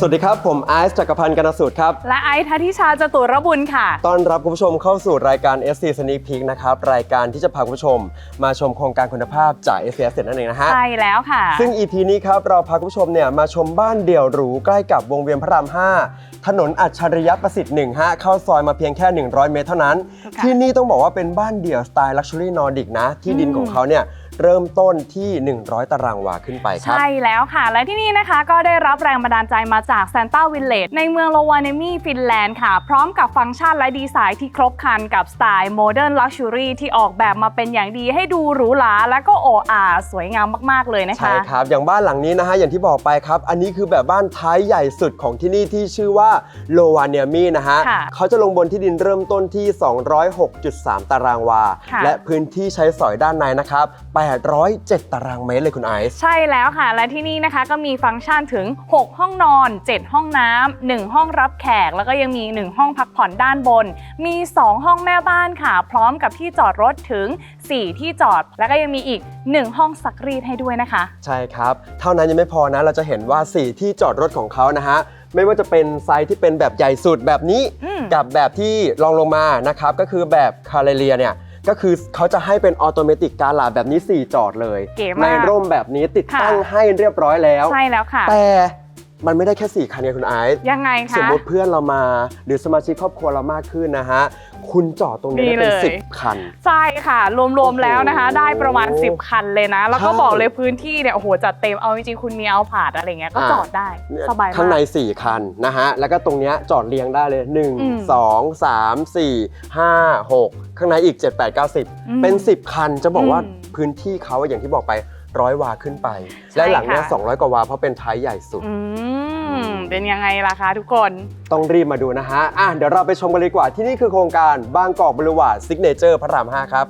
สวัสดีครับ ผมไอซ์จักรพันธ์กนสูตรครับ และไอซ์ทัทิชาจตุรบุญค่ะ ต้อนรับคุณผู้ชมเข้าสู่รายการ SC Sneak Peek นะครับ รายการที่จะพาคุณผู้ชม มาชมโครงการคุณภาพจาก s อ s นั่นเองนะฮะ ใช่แล้วค่ะ ซึ่ง EP นี้ครับ เราพาคุณผู้ชมเนี่ยมาชมบ้านเดี่ยวหรูใกล้กับวงเวียนพระราม 5 ถนนอัจฉริยประสิทธิ์1ฮะเข้าซอยมาเพียงแค่ 100 เมตรเท่านั้นค่ะที่นี่ต้องบอกว่าเป็นบ้านเดี่ยวสไตล์ลักชัวรี่นอร์ดิกนะที่ดินอืมของเขาเนี่ยเริ่มต้นที่ 100 ตารางวาขึ้นไปครับ ใช่แล้วค่ะ และที่นี่นะคะก็ได้รับแรงบันดาลใจมาจาก Santa Village ในเมืองโลวาเนมีฟินแลนด์ค่ะ พร้อมกับฟังก์ชันและดีไซน์ที่ครบครันกับสไตล์โมเดิร์นลักชัวรี่ที่ออกแบบมาเป็นอย่างดีให้ดูหรูหราและก็โออาสวยงามมาก ๆ เลยนะคะ ใช่ครับ อย่างบ้านหลังนี้นะฮะ อย่างที่บอกไปครับ อันนี้คือแบบบ้านท้ายใหญ่สุดของที่นี่ที่ชื่อว่าโลวาเนียมีนะฮะค่ะเขาจะลงบนที่ดินเริ่มต้นที่ 206.3 ตารางวาค่ะและพื้นที่ใช้สอยด้านในนะครับ 807 ตารางเมตรเลยคุณไอซ์ ใช่แล้วค่ะ และที่นี่นะคะก็มีฟังก์ชันถึง 6 ห้องนอน7 ห้องน้ำ1ห้องรับแขก แล้วก็ยังมี 1 ห้องพักผ่อนด้านบน มี 2 ห้องแม่บ้านค่ะ พร้อมกับที่จอดรถถึง 4 ที่จอด แล้วก็ยังมีอีก 1 ห้องซักรีดให้ด้วยนะคะ ใช่ครับ เท่านั้นยังไม่พอนะ เราจะเห็นว่า 4 ที่จอดรถของเขานะฮะไม่ว่าจะเป็นไซส์ที่เป็นแบบใหญ่สุดแบบนี้อืมกับแบบที่รองลงมานะครับก็คือแบบคาเรเลียเนี่ยก็คือเขาจะให้เป็นออโตเมติกการลาแบบนี้ 4 จอดเลยเก๋ในมากร่มแบบนี้ติดตั้งค่ะให้เรียบร้อยแล้ว ใช่แล้วค่ะ แต่ มันไม่ได้แค่ 4 คันไงคุณไอซ์ยังไงสมคะมติเพื่อนเรามา หรือสมาชิกครอบครัวเรามากขึ้นนะฮะ คุณจอดตรงนี้นี่ได้เป็นเลยสิบคัน ใช่ค่ะ รวมๆแล้วนะคะ โอ้โหได้ประมาณ 10 คันเลยนะ แล้วก็ใช่ บอกเลยพื้นที่เนี่ยโอ้โหจัดเต็มเอาจริงๆคุณมีเอาผาดอะไรเงี้ยก็อ่าจอดได้สบายมาก ข้างใน 4 คันนะฮะ แล้วก็ตรงเนี้ยจอดเรียงได้เลย อืม1 2 3 4 5 6 ข้างในอีก 7 8 9อืม10 เป็น 10 คันจะบอกว่าอืม พื้นที่เขาอย่างที่บอกไป ร้อยวาขึ้นไป และหลังเนี้ยค่ะ200กว่าวาเพราะเป็นท้ายใหญ่สุด อืมเป็นยังไงล่ะคะทุกคนต้องรีบมาดูนะฮะอะเดี๋ยวเราไปชมกันเลยดีกว่าที่นี่คือโครงการบางกอกบริวารซิกเนเจอร์พระราม 5 ครับ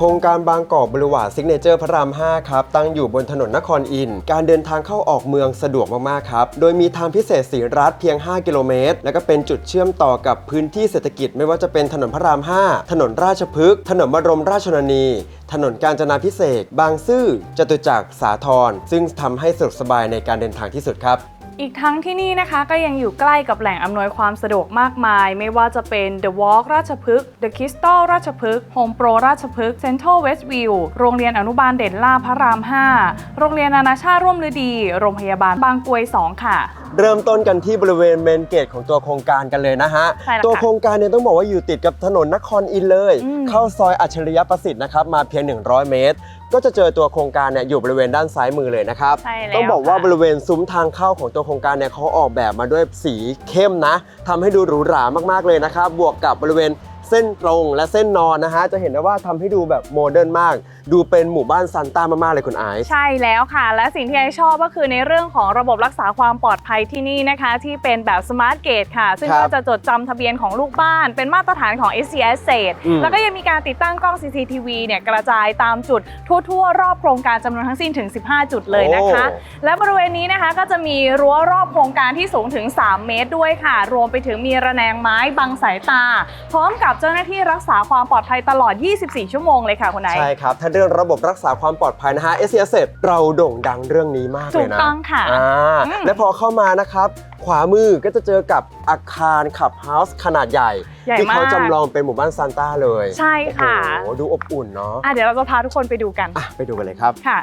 โครงการบางกอกบริวารซิกเนเจอร์พระราม 5 ครับ ตั้งอยู่บนถนนนครอิน การเดินทางเข้าออกเมืองสะดวกมากๆครับ โดยมีทางพิเศษสีรัฐเพียง 5 กิโลเมตร และก็เป็นจุดเชื่อมต่อกับพื้นที่เศรษฐกิจไม่ว่าจะเป็นถนนพระราม 5 ถนนราชพฤกษ์ ถนนบรมราชชนนี ถนนกาญจนาพิเศษ บางซื่อ จตุจักร สาทร ซึ่งทำให้สะดวกสบายในการเดินทางที่สุดครับ อีกทั้งที่นี่นะคะก็ยังอยู่ใกล้กับแหล่งอำนวยความสะดวกมากมาย ไม่ว่าจะเป็น The Walk ราชพฤกษ์ The Crystal ราชพฤกษ์ Home Pro ราชพฤกษ์ Central Westview โรงเรียนอนุบาลเด่นล่าพระราม 5 โรงเรียนนานาชาติร่วมฤดี โรงพยาบาลบางกรวย 2 ค่ะ เริ่มต้นกันที่บริเวณเมนเกตของตัวโครงการกันเลยนะฮะ ใช่แล้วค่ะตัวโครงการเนี่ยต้องบอกว่าอยู่ติดกับถนนนครอินทร์เลย อืม เข้าซอยอัจฉริยประสิทธิ์นะครับมาเพียง 100 เมตร ก็จะเจอตัวโครงการเนี่ยอยู่บริเวณด้านซ้ายมือเลยนะครับ ใช่แล้วต้องบอกว่าค่ะ บริเวณซุ้มทางเข้าของตัวโครงการเนี่ยเขาออกแบบมาด้วยสีเข้มนะทำให้ดูหรูหรามากๆเลยนะครับ บวกกับบริเวณ เส้นตรงและเส้นนอนนะฮะ จะเห็นได้ว่าทำให้ดูแบบโมเดิร์นมาก ดูเป็นหมู่บ้านซันต้ามากๆเลยคุณไอซ์ใช่แล้วค่ะ และสิ่งที่ไอชอบก็คือในเรื่องของระบบรักษาความปลอดภัยที่นี่นะคะ ที่เป็นแบบสมาร์ทเกตค่ะ ซึ่งครับก็จะจดจำทะเบียนของลูกบ้าน เป็นมาตรฐานของ s c s เอืมแล้วก็ยังมีการติดตั้งกล้อง CCTV เนี่ยกระจายตามจุดทั่วๆ รอบโครงการจำนวนทั้งสิ้นถึง 15 จุดเลยนะคะโอ้และบริเวณนี้นะคะก็จะมีรั้วรอบโครงการที่สูงถึง 3 เมตรด้วยค่ะ รวมไปถึงมีระแนงไม้บังสายตา พร้อมกับเจ้าหน้าที่รักษาความปลอดภัยตลอด 24 ชั่วโมงเลยค่ะคุณไอซ์ใช่ครับ ถ้าเรื่องระบบรักษาความปลอดภัยนะฮะ s อ s เราโด่งดังเรื่องนี้มากเลยนะถูกต้องค่ะอ่าอืม และพอเข้ามานะครับ ขวามือก็จะเจอกับอาคารขับเฮาส์ขนาดใหญ่ ใหญ่ที่เขามาก จำลองเป็นหมู่บ้านซานต้าเลยใช่ค่ะโอ้โหดูอบอุ่นเนาะอะเดี๋ยวเราจะพาทุกคนไปดูกัน อะไปดูกันเลยครับ ค่ะ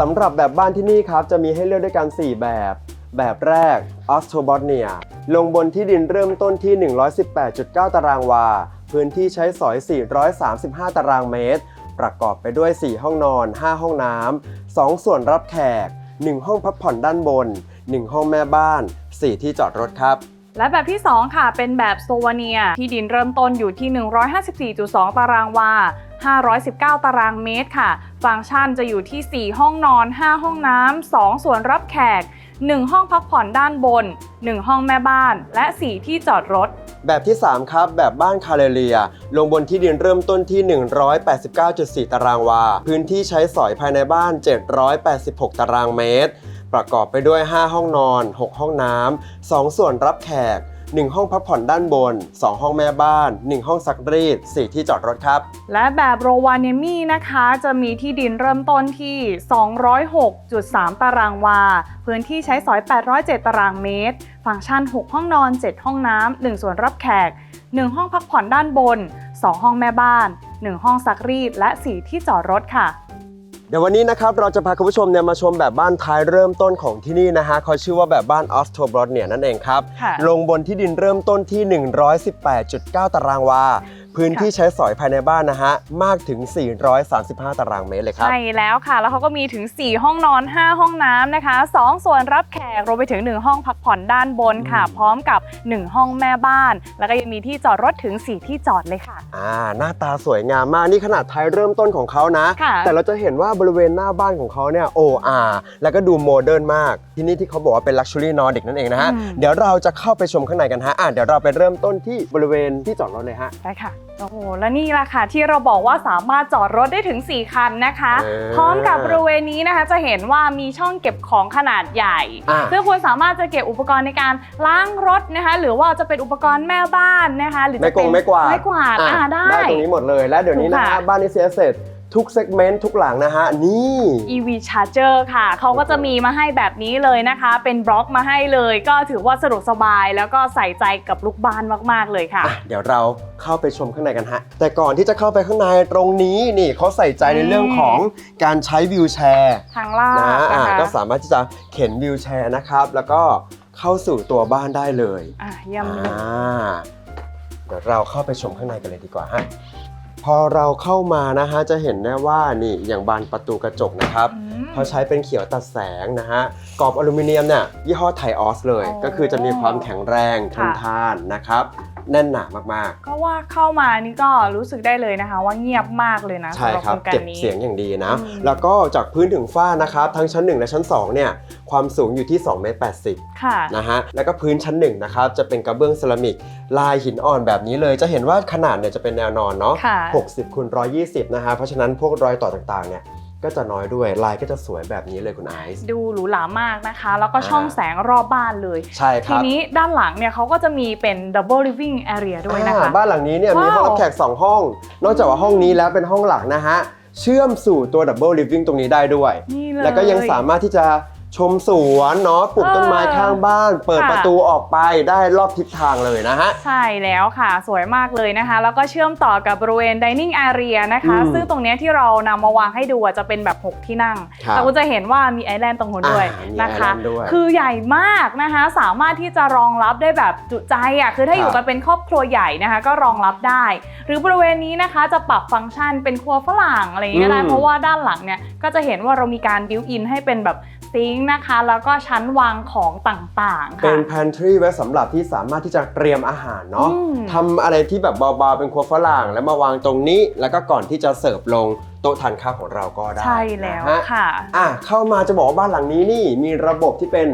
สำหรับแบบบ้านที่นี่ครับ จะมีให้เลือกด้วยกัน 4 แบบ แบบแรกออสโทบอตเนียลงบนที่ดินเริ่มต้นที่ 118.9 ตารางวา พื้นที่ใช้สอย 435 ตารางเมตร ประกอบไปด้วย 4 ห้องนอน 5 ห้องน้ำ 2 ส่วนรับแขก 1 ห้องพักผ่อนด้านบน 1 ห้องแม่บ้าน 4 ที่จอดรถครับและแบบที่ 2 ค่ะ เป็นแบบโซวาเนีย ที่ดินเริ่มต้นอยู่ที่ 154.2 ตารางวา 519 ตารางเมตรค่ะ ฟังก์ชันจะอยู่ที่ 4 ห้องนอน 5 ห้องน้ำ 2 ส่วนรับแขก 1 ห้องพักผ่อนด้านบน 1 ห้องแม่บ้าน และ 4 ที่จอดรถ แบบที่ 3 ครับ แบบบ้านคาเรเลีย ลงบนที่ดินเริ่มต้นที่ 189.4 ตารางวา พื้นที่ใช้สอยภายในบ้าน 786 ตารางเมตร ประกอบไปด้วย 5 ห้องนอน 6 ห้องน้ำ 2 ส่วนรับแขก 1 ห้องพักผ่อนด้านบน 2 ห้องแม่บ้าน 1 ห้องซักรีด 4 ที่จอดรถครับ และแบบโรวาเนมี่นะคะ จะมีที่ดินเริ่มต้นที่ 206.3 ตารางวา พื้นที่ใช้สอย 807 ตารางเมตร ฟังก์ชัน 6 ห้องนอน 7 ห้องน้ำ 1 ส่วนรับแขก 1 ห้องพักผ่อนด้านบน 2 ห้องแม่บ้าน 1 ห้องซักรีด และ 4 ที่จอดรถค่ะ ดี๋ยววันนี้นะครับเราจะพาคุณผู้ชมเนี่ยมาชมแบบบ้านท้ายเริ่มต้นของที่นี่นะฮะเขาชื่อว่าแบบบ้านออสโทบรอดเนี่ยนั่นเองครับค่ะลงบนที่ดินเริ่มต้นที่ 118.9 ตารางวา พื้นที่ใช้สอยภายในบ้านนะฮะมากถึง 435 ตารางเมตรเลยครับ ใช่แล้วค่ะ แล้วเขาก็มีถึง 4 ห้องนอน 5 ห้องน้ำนะคะ 2 ส่วนรับแขกรวมไปถึง 1 ห้องพักผ่อนด้านบนค่ะอืมพร้อมกับ 1 ห้องแม่บ้าน แล้วก็ยังมีที่จอดรถถึง 4 ที่จอดเลยค่ะ อ่าหน้าตาสวยงามมากนี่ขนาดท้ายเริ่มต้นของเขานะ ค่ะ แต่เราจะเห็นว่าบริเวณหน้าบ้านของเขาเนี่ยโออาแล้วก็ดูโมเดิร์นมาก ที่นี่ที่เขาบอกว่าเป็นลักชัวรี่นอร์ดิกนั่นเองนะฮะ อืม เดี๋ยวเราจะเข้าไปชมข้างในกันฮะอะเดี๋ยวเราไปเริ่มต้นที่บริเวณที่จอดรถเลยฮะ ได้ค่ะ โอ้โห และนี่แหละค่ะที่เราบอกว่าสามารถจอดรถได้ถึง 4 คันนะคะ เออพร้อมกับบริเวณนี้นะคะจะเห็นว่ามีช่องเก็บของขนาดใหญ่ อะ ซึ่งคุณสามารถจะเก็บอุปกรณ์ในการล้างรถนะคะ หรือว่าจะเป็นอุปกรณ์แม่บ้านนะคะ หรือไม่จะกเป็งนไม่กวาดไม่กวาดอะอ่าได้ได้ ตรงนี้หมดเลย และเดี๋ยวนี้นะถูกฮะค่ะ บ้านนี้เสียเสร็จ ทุกเซกเมนต์ทุกหลังนะฮะ นี่ EV Charger ค่ะ เขาก็จะมีมาให้แบบนี้เลยนะคะ เป็นบล็อกมาให้เลย ก็ถือว่าสะดวกสบาย แล้วก็ใส่ใจกับลูกบ้านมากๆเลยค่ะ อะเดี๋ยวเราเข้าไปชมข้างในกันฮะ แต่ก่อนที่จะเข้าไปข้างในตรงนี้นี่เขาใส่ใจในเรื่องของการใช้วิวแชร์ทางลาดนะนะอะคะก็สามารถที่จะเข็นวิวแชร์นะครับ แล้วก็เข้าสู่ตัวบ้านได้เลย อะเยี่ยมเลยอ่าเดี๋ยวเราเข้าไปชมข้างในกันเลยดีกว่าฮะ พอเราเข้ามานะฮะจะเห็นได้ว่านี่อย่างบานประตูกระจกนะครับอืมเขาใช้เป็นเขียวตัดแสงนะฮะกรอบอลูมิเนียมเนี่ยยี่ห้อไทออสเลยอ๋อก็คือจะมีความแข็งแรงทนค่ะทานนะครับ แน่นหนามากก็ว่าเข้ามานี่ก็รู้สึกได้เลยนะคะ ว่าเงียบมากเลยนะๆ ใช่ครับสำหโงการเก็บนี้ เสียงอย่างดีนะ อืม แล้วก็จากพื้นถึงฝ้านะครับ ทั้งชั้น 1 และชั้น 2 เนี่ย ความสูงอยู่ที่2เมตร80ค่ะ นะฮะ แล้วก็พื้นชั้น 1 นะครับ จะเป็นกระเบื้องเซรามิก ลายหินอ่อนแบบนี้เลย จะเห็นว่าขนาดเนี่ยจะเป็นแนวนอนเนาะค่ะ 60คูณ120 นะฮะ เพราะฉะนั้นพวกรอยต่อต่างๆ เนี่ย ก็จะน้อยด้วยลายก็จะสวยแบบนี้เลยคุณไอซ์ ดูหรูหรามากนะคะ แล้วก็ช่องอ่าแสงรอบบ้านเลย ใช่คทีรับนี้ด้านหลังเนี่ยเขาก็จะมีเป็น double living area ด้วยนะคะอ่าบ้านหลังนี้เนี่ยมีห้องว้าวรับแขก 2 ห้อง นอกจากว่าห้องนี้แล้วเป็นห้องหลักนะฮะ เชื่อมสู่ตัวดับเบิลลิฟวิ่งตรงนี้ได้ด้วยนี่เลยแล้วก็ยังสามารถที่จะ ชมสวนเนาะปลูกต้นไม้เออข้างบ้าน เปิดค่ะประตูออกไปได้รอบทิศทางเลยนะฮะ ใช่แล้วค่ะ สวยมากเลยนะคะ แล้วก็เชื่อมต่อกับบริเวณ dining area นะคะอืมซึ่งตรงเนี้ยที่เรานำมาวางให้ดูอะจะเป็นแบบ 6 ที่นั่งครับแต่คุณจะเห็นว่ามีไอแลนด์ตรงนู้นด้วยอ่ามีนะคะไอแลนด์ด้วยคือใหญ่มากนะคะ สามารถที่จะรองรับได้แบบจุใจอะคือถ้าครับอยู่กันเป็นครอบครัวใหญ่นะคะ ก็รองรับได้ หรือบริเวณนี้นะคะจะปรับฟังก์ชันเป็นครัวฝรั่งอะไรอย่างเงี้ยก็ได้อืมเพราะว่าด้านหลังเนี่ยก็จะเห็นว่าเรามีการบิวอินให้เป็นแบบ ซิงค์นะคะ แล้วก็ชั้นวางของต่างๆเป็ค่ะน pantry ไว้สำหรับที่สามารถที่จะเตรียมอาหารเนาะอืม ทำอะไรที่แบบเบาๆเป็นครัวฝรั่งแล้วมาวางตรงนี้ แล้วก็ก่อนที่จะเสิร์ฟลงโต๊ะทานข้าวของเราก็ได้ใช่แล้วนะฮะ ค่ะ อะเข้ามาจะบอกว่าบ้านหลังนี้นี่มีระบบที่เป็น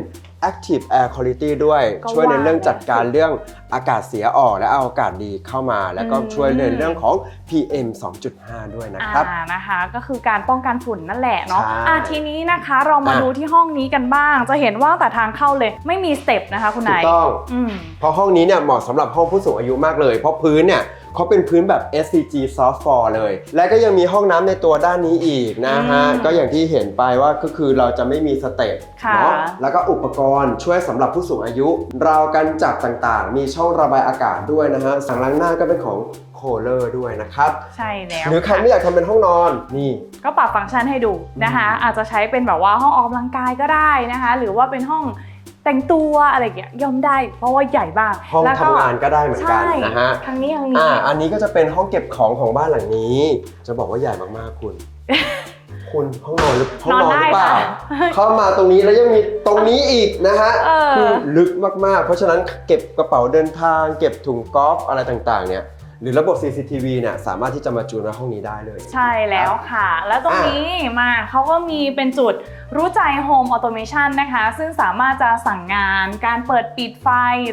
active air quality ด้วย ก็ช่วยในเรื่องว่าจัดการเรื่องอากาศเสียออกและเอาอากาศดีเข้ามา แล้วก็อืม ช่วยในเรื่องของ PM 2.5 ด้วยนะครับ อ่านะคะก็คือการป้องกันฝุ่นนั่นแหละเนาะใช่อะทีนี้นะคะเรามาอะ ดูที่ห้องนี้กันบ้าง จะเห็นว่าแต่ทางเข้าเลยไม่มีสเต็ปนะคะคุณถูนากยต้อง อืม เพราะห้องนี้เนี่ยเหมาะสำหรับห้องผู้สูงอายุมากเลย เพราะพื้นเนี่ย เขาเป็นพื้นแบบ SCG soft floor เลย และก็ยังมีห้องน้ำในตัวด้านนี้อีกนะฮะ อืมก็อย่างที่เห็นไปว่าก็คือเราจะไม่มีสเต็ปค่ะเนาะแล้วก็อุปกรณ์ช่วยสำหรับผู้สูงอายุ ราวกันจับต่างๆ มีช่องระบายอากาศด้วยนะฮะสังล้างหน้าก็เป็นของโคเลอร์ด้วยนะครับ ใช่แล้วหรือใครไม่อยากทำเป็นห้องนอนนี่ ก็ปรับฟังก์ชันให้ดูนะคะ อาจจะใช้เป็นแบบว่าห้องออกกำลังกายก็ได้นะคะ หรือว่าเป็นห้อง แต่งตัวอะไรอย่างเงี้ยย่อมได้ เพราะว่าใหญ่บ้างห้องแล้วก็ทำงานก็ได้เหมือนกันใช่นะฮะทางนี้ทางอ่านี้อันนี้ก็จะเป็นห้องเก็บของของบ้านหลังนี้ จะบอกว่าใหญ่มากๆคุณ คุณห้องนอนหรือห้องนอนหรือเปล่า เข้ามาตรงนี้แล้วยังมีตรงนี้อีกนะฮะเออคือลึกมากๆ เพราะฉะนั้นเก็บกระเป๋าเดินทาง เก็บถุงกอล์ฟอะไรต่างๆ เนี่ย หรือระบบ CCTV เนี่ยสามารถที่จะมาจูนไว้ห้องนี้ได้เลย ใช่แล้วค่ะ แล้วตรงนี้มาเขาก็มีเป็นจุดรู้ใจ Home Automation นะคะ ซึ่งสามารถจะสั่งงานการเปิดปิดไฟ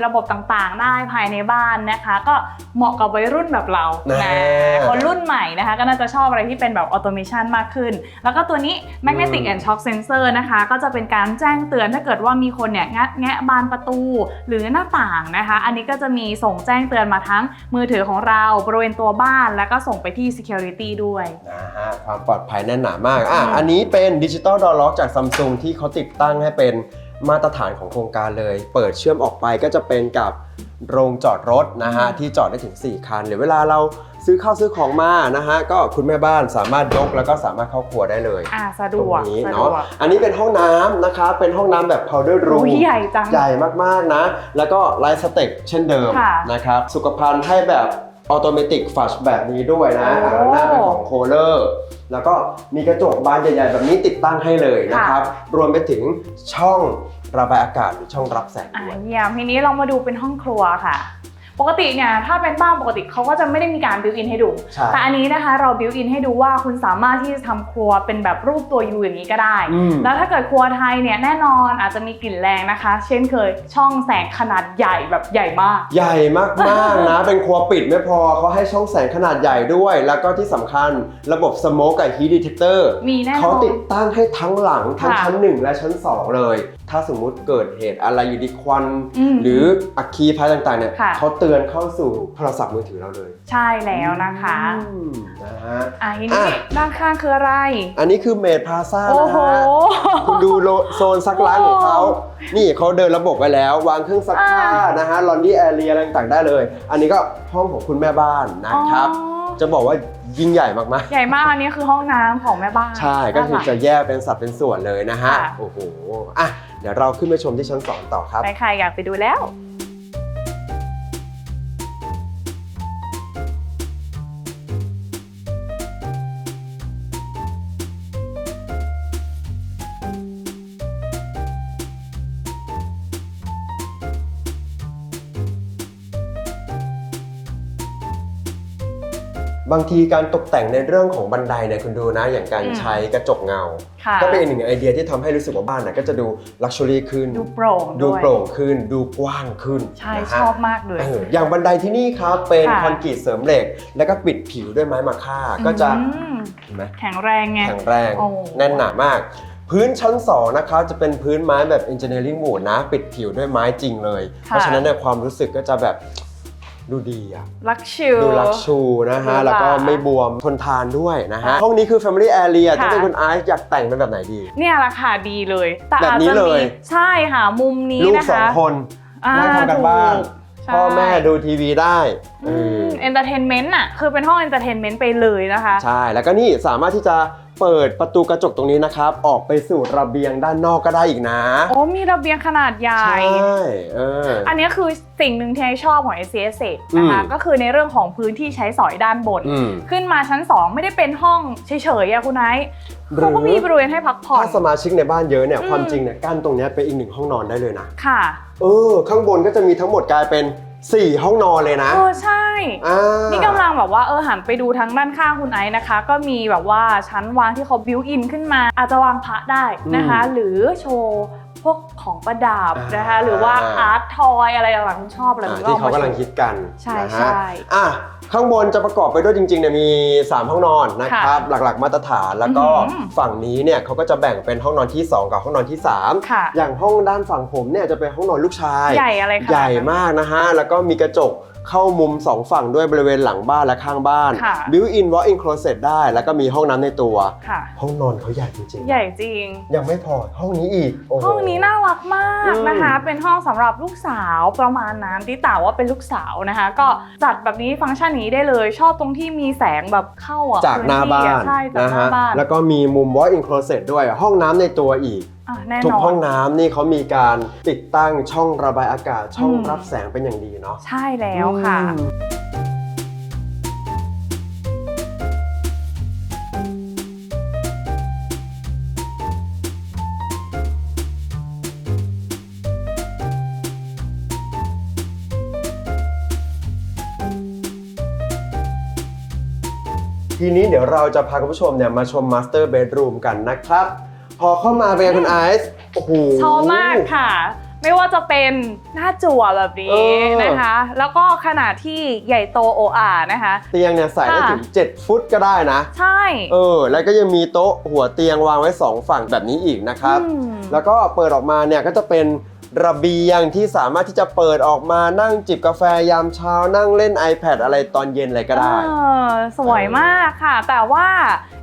ระบบต่างๆ ได้ภายในบ้านนะคะ ก็เหมาะกับวัยรุ่นแบบเราแน่นะคนรุ่นใหม่นะคะ ก็น่าจะชอบอะไรที่เป็นแบบ Automation มากขึ้น แล้วก็ตัวนี้ Magnetic อืม and Shock Sensor นะคะ ก็จะเป็นการแจ้งเตือนถ้าเกิดว่ามีคนเนี่ยงัดแงะบานประตูหรือหน้าต่างนะคะ อันนี้ก็จะมีส่งแจ้งเตือนมาทั้งมือถือของเราบริเวณตัวบ้านแล้วก็ส่งไปที่ Security ด้วย นะฮะความปลอดภัยแน่นหนามากอะอืมอันนี้เป็นดิจิตอลดอ r ล็อกจากซัมซุงที่เขาติดตั้งให้เป็นมาตรฐานของโครงการเลย เปิดเชื่อมออกไปก็จะเป็นกับโรงจอดรถนะฮะที่จอดได้ถึง 4 คัน หรือเวลาเราซื้อข้าวซื้อของมานะฮะก็คุณแม่บ้านสามารถยกแล้วก็สามารถเข้าครัวได้เลย อ่าสะตดรงวกนี้สะดเนาะ วก อันนี้เป็นห้องน้ำนะคะ เป็นห้องน้ำแบบ powder โอ้ room ยใหญ่จัง ใหญ่มากๆนะ แล้วก็ไลท์สเต็ปเช่นเดิมค่ะ นะครับ สุขภัณฑ์ให้แบบ ออโตเมติกฟัชแบบนี้ด้วยนะโอ้อ่าหน้าเป็นของโคเลอร์ แล้วก็มีกระจกบานใหญ่ๆ แบบนี้ติดตั้งให้เลยนะครับ รวมไปถึงช่องระบายอากาศหรือช่องรับแสงอะด้วย เยี่ยมทีนี้เรามาดูเป็นห้องครัวค่ะ ปกติเนี่ยถ้าเป็นบ้านปกติเขาก็จะไม่ได้มีการบิวอินให้ดู ใช่แต่อันนี้นะคะเราบิวอินให้ดูว่าคุณสามารถที่จะทำครัวเป็นแบบรูปตัวยูอย่างนี้ก็ได้ อืม แล้วถ้าเกิดครัวไทยเนี่ยแน่นอนอาจจะมีกลิ่นแรงนะคะ เช่นเคยช่องแสงขนาดใหญ่แบบใหญ่มาก ใหญ่มากๆนะ เป็นครัวปิดไม่พอเขาให้ช่องแสงขนาดใหญ่ด้วย แล้วก็ที่สำคัญระบบสโมกกับ heat detector มีแน่นอน เขาติดตั้งให้ทั้งหลัง ทั้งค่ะ ชั้น 1 และชั้น 2 เลย ถ้าสมมุติเกิดเหตุอะไรอยู่ดีควัน อืมหรืออัคคีภัยต่างๆเนี่ยค่ะ เขาเตือนเข้าสู่โทรศัพท์มือถือเราเลยใช่แล้วนะคะอืมนะฮะ อะทีนี้อะ ด้านข้างคืออะไร อันนี้คือเมดพาซ่าโอ้นะโห ฮะคุณดูโลโซนซักล้างของเขาโอ้นี่เขาเดินระบบไว้แล้ว วางเครื่องซักผ้าอ่าน นะฮะลอนดี้แอเรียอะไรต่างๆได้เลย อันนี้ก็ห้องของคุณแม่บ้านนะครับ อ๋อ จะบอกว่ายิ่งใหญ่มากใหญ่มากอันนี้คือห้องน้ำของแม่บ้านๆ ใช่ ก็คือจะแยกเป็นสัดเป็นส่วนเลยนะฮะ ค่ะ โอ้โห อะ เดี๋ยวเราขึ้นไปชมที่ชั้นสองต่อครับใครๆอยากไปดูแล้ว บางทีการตกแต่งในเรื่องของบันไดเนี่ยคุณดูนะ อย่างการอืมใช้กระจกเงา ค่ะก็เป็นอีกหนึ่งไอเดียที่ทำให้รู้สึกว่าบ้านน่ะก็จะดูลักชัวรี่ขึ้น ดูโปร่งดูด้วยโปร่งขึ้น ดูกว้างขึ้นใช่นะชฮะอบมากเลย เอออย่างบันไดที่นี่ครับเป็นค่ะ คอนกรีตเสริมเหล็ก แล้วก็ปิดผิวด้วยไม้มาค่าก็จะอืมเห็นไหม แข็งแรงไง แข็งแรงโอ้ แน่นหนามาก พื้นชั้น 2 นะครับจะเป็นพื้นไม้แบบ engineering wood นะ ปิดผิวด้วยไม้จริงเลย เพราะฉะนั้นในยความรู้สึกก็จะแบบ ดูดีอะลักชิลดูลักชูนะฮะดูหราแล้วก็ไม่บวมทนทานด้วยนะฮะ ห้องนี้คือ Family Area ค่ะที่เป็นคุณไอซ์อยากแต่งเป็นแบบไหนดี เนี่ยราคาดีเลย แต่แบบอาจนี้จะเลมียใช่ค่ะ มุมนี้ลูกนะสองคะคนอ่านั่งทำกันบ้านถูกใช่พ่อแม่ดูทีวีได้เอออเอนเตอร์เทนเมนต์อะ คือเป็นห้องเอนเตอร์เทนเมนต์ไปเลยนะคะ ใช่ แล้วก็นี่สามารถที่จะ เปิดประตูกระจกตรงนี้นะครับ ออกไปสู่ระเบียงด้านนอกก็ได้อีกนะ โอ้มีระเบียงขนาดใหญ่ ใช่เอออันนี้คือสิ่งหนึ่งที่ไอชอบของ s c s นะคะอืม ก็คือในเรื่องของพื้นที่ใช้สอยด้านบน อืม ขึ้นมาชั้น 2 ไม่ได้เป็นห้องเฉยๆอะคุณไนท์หรือ เขาก็มีบริเวณให้พักผ่อน ถ้าสมาชิกในบ้านเยอะเนี่ยอืม ความจริงเนี่ยกั้นตรงเนี้ยเป็นอีกหนึ่งห้องนอนได้เลยนะ ค่ะ เออ ข้างบนก็จะมีทั้งหมดกลายเป็น 4ห้องนอนเลยนะ เออใช่ อ่านี่กำลังแบบว่าเออหันไปดูทางด้านข้างคุณไอซ์นะคะ ก็มีแบบว่าชั้นวางที่เขาบิวอินขึ้นมา อาจจะวางพระได้นะคะ หรือโชว์ พวกของประดับนะคะหรือว่าอาร์ตทอยอะไรต่างๆคุณชอบอะไรอ่าคุณก็ที่อเขามกำลังโชว์คิดกันใช่นะฮะใช่อะข้างบนจะประกอบไปด้วยจริงๆเนี่ยมี 3 ห้องนอนนะครับหลักๆมาตรฐานแล้วก็อือหือฝั่งนี้เนี่ยเขาก็จะแบ่งเป็นห้องนอนที่ 2 กับห้องนอนที่3ค่ะอย่างห้องด้านฝั่งผมเนี่ยจะเป็นห้องนอนลูกชาย ใหญ่อะไรคะใหญ่มากนะฮะแล้วก็มีกระจก เข้ามุม 2 ฝั่งด้วยบริเวณหลังบ้านและข้างบ้าน ค่ะบิวอินวอล์กอินคลอเซตได้ แล้วก็มีห้องน้ำในตัว ค่ะ ห้องนอนเขาใหญ่จริงใหญ่จริง ๆ ยังไม่พอห้องนี้อีกโโห้องนี้น่ารักมากอืมนะคะ เป็นห้องสำหรับลูกสาวประมาณนั้นที่ต่าว่าเป็นลูกสาวนะคะ ก็จัดแบบนี้ฟังก์ชันนี้ได้เลย ชอบตรงที่มีแสงแบบเข้าอะจากหน้าบ้าพื้นที่อะใช่จากนะหน้าฮะบ้าน แล้วก็มีมุม walk-in closet ด้วยห้องน้ำในตัวอีก อะแน่ทุนกอห้อนงน้ำนี่เขามีการติดตั้งช่องระบายอากาศช่องอืม รับแสงเป็นอย่างดีเนาะใช่แล้วค่ะ อืมทีนี้เดี๋ยวเราจะพาคุณผู้ชมเนี่ยมาชม Master Bedroom กันนะครับ พอเข้ามาเป็นไงคุณไอซ์โอ้โห ชอบมากค่ะ ไม่ว่าจะเป็นหน้าจั่วแบบเอนี้อ นะคะ แล้วก็ขนาดที่ใหญ่โตโออานะคะ เตียงเนี่ยใส่ได้ค่ะ ถึง 7 ฟุตก็ได้นะ ใช่ เออ แล้วก็ยังมีโต๊ะหัวเตียงวางไว้ 2 ฝั่งแบบนี้อีกนะครับ อืม แล้วก็เปิดออกมาเนี่ยก็จะเป็น ระเบียงที่สามารถที่จะเปิดออกมานั่งจิบกาแฟยามเช้านั่งเล่น iPad อะไรตอนเย็นอะไรก็ได้เออสวยมากค่ะ แต่ว่า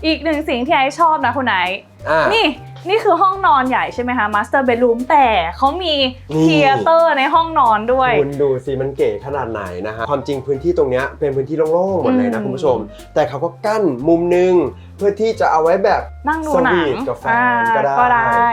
อีกหนึ่งสิ่งที่ไอซ์ชอบนะคุณไอซ์อะ นี่นี่คือห้องนอนใหญ่ใช่ไหมคะมาสเตอร์เบดรูมแต่เขามีนี่ เทียเตอร์ในห้องนอนด้วย คุณดูสิมันเก๋ขนาดไหนนะฮะความจริงพื้นที่ตรงเนี้ยเป็นพื้นที่โล่งๆหมดเลยนะอืมคุณผู้ชม แต่เขาก็กั้นมุมหนึง เพื่อที่จะเอาไว้แบบนั่งดูสหนัวีงทกับแฟอ่านก็ได้ก็ได้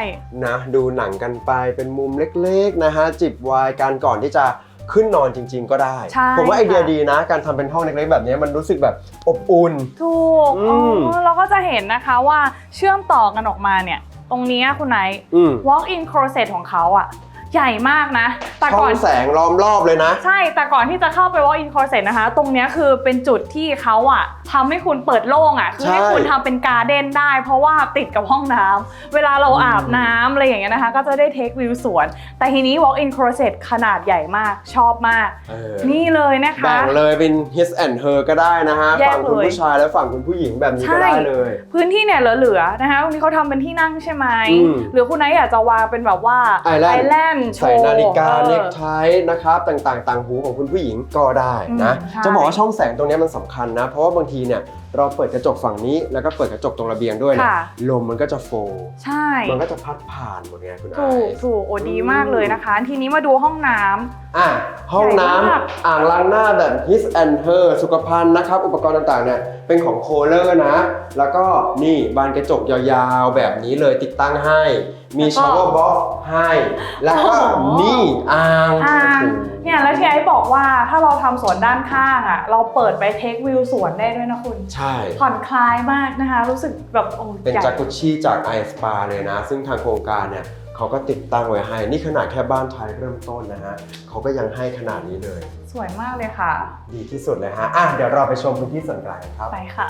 นะดูหนังกันไปเป็นมุมเล็กๆนะฮะจิบไวน์กันก่อนที่จะขึ้นนอนจริง ๆ ก็ได้ใช่ผมว่าไอเดียค่ะดีนะ การทำเป็นห้องเล็กๆแบบนี้มันรู้สึกแบบอบอุ่น ถูกอืมอ๋อเราก็จะเห็นนะคะว่าเชื่อมต่อกันออกมาเนี่ย ตรงเนี้ยคุณไนท์อืม walk in closet ของเขาอะ ใหญ่มากนะ แต่ช่ก่ออนงแสงล้อมรอบเลยนะ ใช่แต่ก่อนที่จะเข้าไป walk in closet นะคะ ตรงเนี้ยคือเป็นจุดที่เขาอะทำให้คุณเปิดโล่งอะคือให้ใช่คุณทำเป็นการ์เด้นได้ เพราะว่าติดกับห้องน้ำเวลาเราอืม อาบน้ำอะไรอย่างเงี้ยนะคะ ก็จะได้เทควิวสวน แต่ทีนี้ walk in closet ขนาดใหญ่มากชอบมาก เออนี่เลยนะคะแบ่งเลยเป็น his and her ก็ได้นะฮะ แยกฝั่งคุณเลยผู้ชายและฝั่งคุณผู้หญิงแบบนี้ก็ได้เลย พื้นที่เนี่ยเหลือๆนะคะตรงนี้เขาทำเป็นที่นั่งใช่ไหมอืมหรือคุณไนท์อยากจะวางเป็นแบบว่า Island แลนด์โชใส่ว์นาฬิกาออเน็กไทนะครับต่างๆ ต่างหูของคุณผู้หญิงก็ได้นะอืมใช่จะบอกว่าช่องแสงตรงนี้มันสำคัญนะ เพราะว่าบางทีเนี่ยเราเปิดกระจกฝั่งนี้แล้วก็เปิดกระจกตรงระเบียงด้วยเนี่ยค่ะ ลมมันก็จะโฟล์ใช่มันก็จะพัดผ่านหมดไงคุณไอถูกซ์ ถูกโอ้ดีมากเลยนะคะ ทีนี้มาดูห้องน้ำ อะห้องน้ใหญ่มากำอ่างล้างหน้าแบบ his and her สุขภัณฑ์นะครับ อุปกรณ์ต่างๆเนี่ยเป็นของโคเลอร์นะ แล้วก็นี่บานกระจกยาวๆ แบบนี้เลยติดตั้งให้ มีแล้วก็ ชาวเวอร์บ็อกให้ แล้วก็โอ้โหนี่อ่างอ่าโอ้โหเนี่ยแล้วที่ไอ้บอกว่าถ้าเราทำสวนด้านข้างอะ เราเปิดไปเทควิวสวนได้ด้วยนะคุณ ใช่ ผ่อนคลายมากนะคะ รู้สึกแบบโอ้เป็นใหญ่จากุชิจากไอสปาเลยนะ ซึ่งทางโครงการเนี่ยเขาก็ติดตั้งไว้ให้ นี่ขนาดแค่บ้านไทยเริ่มต้นนะฮะเขาก็ยังให้ขนาดนี้เลย สวยมากเลยค่ะ ดีที่สุดเลยฮะอะเดี๋ยวเราไปชมพื้นที่ส่วนกลางกันครับ ไปค่ะ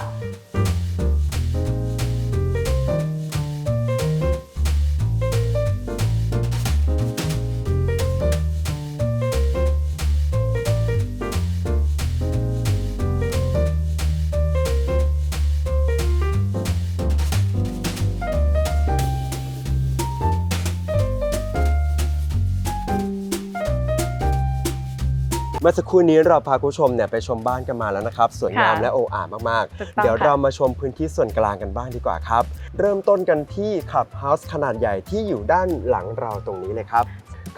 เมื่อสักครู่นี้เราพาคุณผู้ชมเนี่ยไปชมบ้านกันมาแล้วนะครับ สวยงามค่ะและโอ้อามากถูกๆต้องเดี๋ยวค่ะเรามาชมพื้นที่ส่วนกลางกันบ้างดีกว่าครับ เริ่มต้นกันที่ขับเฮาส์ขนาดใหญ่ที่อยู่ด้านหลังเราตรงนี้เลยครับ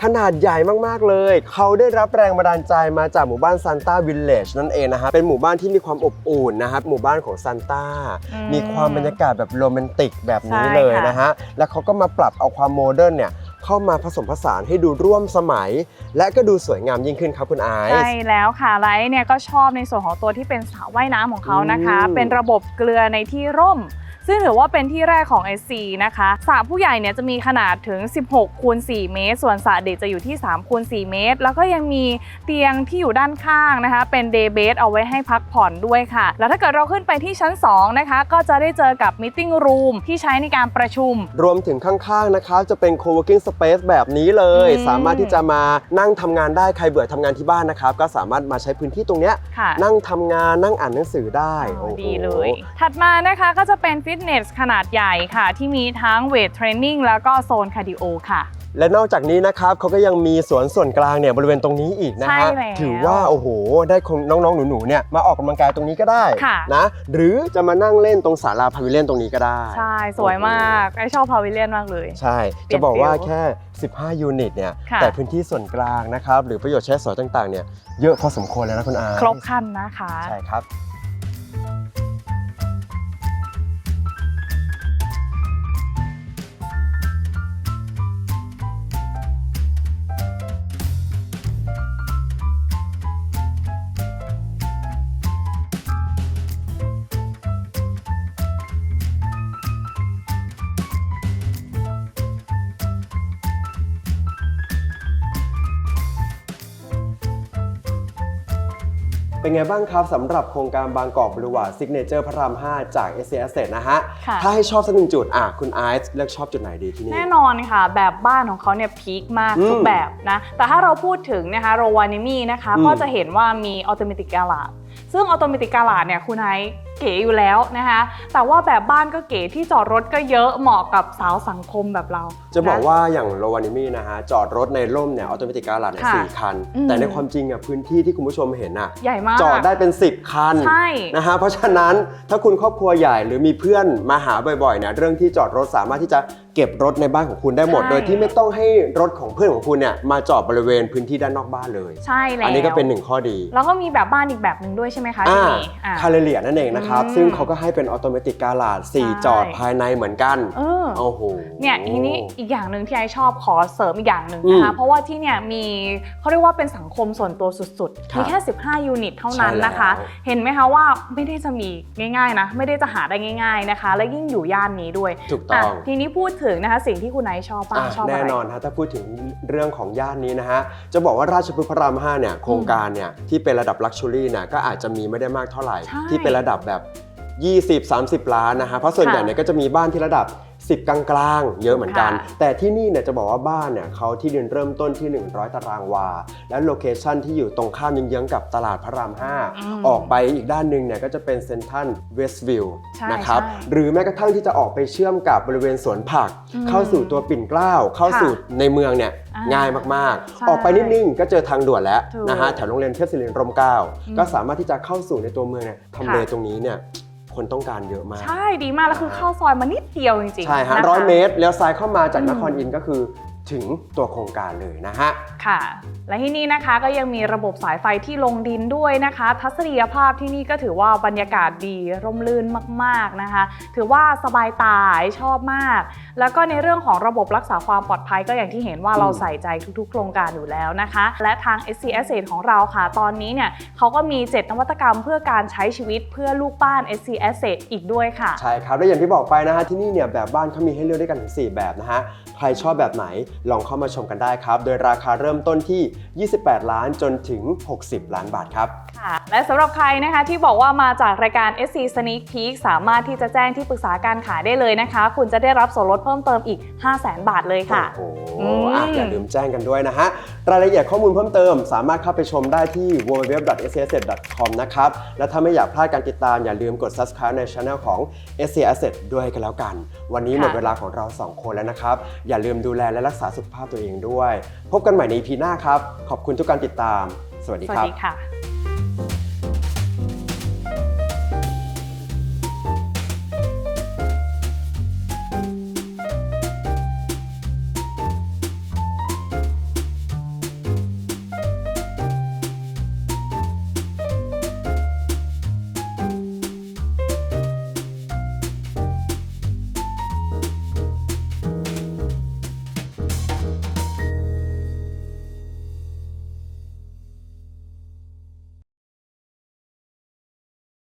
ขนาดใหญ่มาก ๆ เลย เขาได้รับแรงบันดาลใจมาจากหมู่บ้านซันต้าวิลเลจนั่นเองนะฮะ เป็นหมู่บ้านที่มีความอบอุ่นนะครับ หมู่บ้านของซันต้าอืมมีความบรรยากาศแบบโรแมนติกแบบนี้ใช่เลยค่ะนะฮะ แล้วเขาก็มาปรับเอาความโมเดิร์นเนี่ย เข้ามาผสมผสานให้ดูร่วมสมัย และก็ดูสวยงามยิ่งขึ้นครับคุณไอซ์ ใช่แล้วค่ะไลท์เนี่ยก็ชอบในส่วนของตัวที่เป็นสระว่ายน้ำของเขานะคะ อืม เป็นระบบเกลือในที่ร่ม ซึ่งถือว่าเป็นที่แรกของ SC นะคะสระผู้ใหญ่เนี่ยจะมีขนาดถึง 16คูณ4เมตร ส่วนสระเด็กจะอยู่ที่3คูณ4เมตร แล้วก็ยังมีเตียงที่อยู่ด้านข้างนะคะ เป็นเดย์เบดเอาไว้ให้พักผ่อนด้วยค่ะ แล้วถ้าเกิดเราขึ้นไปที่ชั้น 2 นะคะ ก็จะได้เจอกับมิ e รูมที่ใช้ในการประชุม รวมถึงข้างๆนะครับจะเป็น co-working space แบบนี้เลยอืมสามารถที่จะมานั่งทำงานได้ใครเบื่อทำงานที่บ้านนะครับ ก็สามารถมาใช้พื้นที่ตรงเนี้ยค่ะ นั่งทำงานนั่งอ่านหนังสือได้อ๋อโอ้โห ดีเลย ถัดมานะคะก็จะเป็นฟิตเนสขนาดใหญ่ค่ะ ที่มีทั้งเวทเทรนนิ่งแล้วก็โซนคาร์ดิโอค่ะ และนอกจากนี้นะครับเขาก็ยังมีสวนส่วนกลางเนี่ยบริเวณตรงนี้อีกนะใช่ฮะแล้วถือว่าโอ้โห ได้คนน้องๆหนูๆเนี่ยมาออกกำลังกายตรงนี้ก็ได้ค่ะ นะหรือจะมานั่งเล่นตรงศาลาพาวิเลียนตรงนี้ก็ได้ ใช่สวยมากไอชอบพาวิเลียนมากเลย ใช่ เปลี่จะยนบอกว่าฟิลแค่ 15 ยูนิตเนี่ย ค่ะ แต่พื้นที่ส่วนกลางนะครับ หรือประโยชน์ใช้สอยต่างๆ เนี่ย เยอะพอสมควรเลยนะคุณอาครบครันนะคะ ใช่ครับ เป็นไงบ้างครับสำหรับโครงการบางกอกบริวารซิกเนเจอร์พระราม 5 จาก s อ s นะฮะ ค่ะ ถ้าให้ชอบสักหนึ่งจุดอะคุณไอซ์เลือกชอบจุดไหนดีที่นี่ แน่นอนค่ะ แบบบ้านของเขาเนี่ยพีคมากอืมทุกแบบนะแต่ถ้าเราพูดถึงนะคะโรวานิมีนะคะอืมก็จะเห็นว่ามีออโตเมติกกาลาดซึ่งออโตเมติกกาลาดเนี่ยคุณไอซ์ เก๋อยู่แล้วนะคะ แต่ว่าแบบบ้านก็เก๋ที่จอดรถก็เยอะเหมาะกับสาวสังคมแบบเรา จะบอกนว่าอย่างโรวานิมี่นะฮะจอดรถในร่มเนี่ยออโตเมติกการัดเนี่ยค่ะสี่คันอืมแต่ในความจริงอะพื้นที่ที่คุณผู้ชมเห็นอะใหญ่มากจอดได้เป็น 10 คันใช่นะฮะเพราะฉะนั้นถ้าคุณครอบครัวใหญ่หรือมีเพื่อนมาหาบ่อยๆเนี่ยเรื่องที่จอดรถสามารถที่จะเก็บรถในบ้านของคุณได้หมดใช่โดยที่ไม่ต้องให้รถของเพื่อนของคุณเนี่ยมาจอดบริเวณพื้นที่ด้านนอกบ้านเลยใช่แล้วอันนี้ก็เป็นหนึ่งข้อดี แล้วก็มีแบบบ้านอีกแบบหนึ่งด้วยใช่ไหมคะอ่าที่นี่อ่าคาเลเลียนั่นเองนะครับอืมซึ่งเขาก็ให้เป็นออโตเมติกการาดใช่4จอดภายในเหมือนกันเออโอ้โหเนี่ยทีนี้อีกอย่างหนึ่งที่ไอชอบขอเสริมอีกอย่างหนึ่งอืมนะคะ เพราะว่าที่เนี่ยมีเขาเรียกว่าเป็นสังคมส่วนตัวสุดครัๆบมีแค่ 15 ยูนิตเท่านั้นนะคะใช่แล้วเห็นไหมคะว่าไม่ได้จะมีง่ายๆนะ ไม่ได้จะหาได้ง่าย ๆนะคะ และยิ่งอยู่ย่านนี้ด้วยถูกต้องะทีนี้พูดถึงนะคะสิ่งที่คุณไอซ์ชอบบ้างอะชอบอะไรแน่นอนฮะถ้าพูดถึงเรื่องของย่านนี้นะฮะจะบอกว่าราชพฤกษ์พระราม5เนี่ยโครงการเนี่ยที่เป็นระดับลักชัวรี่เนี่ยก็อาจจะมีไม่ได้มากเท่าไหร่ใช่ที่เป็นระดับแบบ20-30 ล้านนะฮะเพราะส่วนใหญ่เนี่ยก็จะมีบ้านที่ระดับ 10 กลางๆ เยอะเหมือนกันค่ะแต่ที่นี่เนี่ยจะบอกว่าบ้านเนี่ยเขาที่ดินเริ่มต้นที่ 100 ตารางวา และโลเคชันที่อยู่ตรงข้ามเยื้องๆกับตลาดพระรามม5 ออกไปอีกด้านหนึ่งเนี่ยก็จะเป็นเซนทันเวสต์วิวใช่นะครับใช่หรือแม้กระทั่งที่จะออกไปเชื่อมกับบริเวณสวนผักอืมเข้าสู่ตัวปิ่นเกล้า เข้าค่ะสู่ในเมืองเนี่ยอ่าง่ายมากใช่ๆออกไปนิดนึงก็เจอทางด่วนแล้วถูกนะฮะแถวโรงเรียนเทพศิรินทร์ร่มเกล้าอืมก็สามารถที่จะเข้าสู่ในตัวเมืองเนี่ยทำเลค่ะตรงนี้เนี่ย คนต้องการเยอะมาก ใช่ดีมากแล้วคือเข้าซอยมานิดเดียวจริงๆใช่ฮะนคร้อยเมตรเลี้ยวซ้ายเข้ามาจากอืมนครอินทร์ก็คือ ถึงตัวโครงการเลยนะฮะ ค่ะ และที่นี่นะคะก็ยังมีระบบสายไฟที่ลงดินด้วยนะคะ ทัศนียภาพที่นี่ก็ถือว่าบรรยากาศดีร่มรื่นมากๆนะคะ ถือว่าสบายตาชอบมาก แล้วก็ในเรื่องของระบบรักษาความปลอดภัยก็อย่างที่เห็นว่าอืมเราใส่ใจทุกๆ โครงการอยู่แล้วนะคะ และทาง SC Asset ของเราค่ะ ตอนนี้เนี่ยเขาก็มี 7 นวัตกรรมเพื่อการใช้ชีวิตเพื่อลูกบ้าน SC Asset อีกด้วยค่ะ ใช่ครับและอย่างที่บอกไปนะฮะที่นี่เนี่ยแบบบ้านเขามีให้เลือกด้วยกันถึง4แบบนะฮะใครชอบแบบไหนลองเข้ามาชมกันได้ครับ โดยราคาเริ่มต้นที่ 28 ล้านจนถึง 60 ล้านบาทครับ และสำหรับใครนะคะที่บอกว่ามาจากรายการ SC Sneak Peek สามารถที่จะแจ้งที่ปรึกษาการขายได้เลยนะคะ คุณจะได้รับส่วนลดเพิ่มเติมอีก 5 0 0 0 0 0บาทเลยค่ะ โอ้โหอืมอะอย่าลืมแจ้งกันด้วยนะฮะ รายละเอียดข้อมูลเพิ่มเติม สามารถเข้าไปชมได้ที่ www.scasset.com นะครับ และถ้าไม่อยากพลาดการติดตาม อย่าลืมกด subscribe ในช anel ของ SC Asset ด้วยกันแล้วกัน วันนี้ค่ะหมดเวลาของเรา 2 คนแล้วนะครับ อย่าลืมดูแลและรักษาสุขภาพตัวเองด้วย พบกันใหม่ใน EP หน้าครับ ขอบคุณทุกการติดตาม สวัสดีสวัคสรับ ดีค่ะ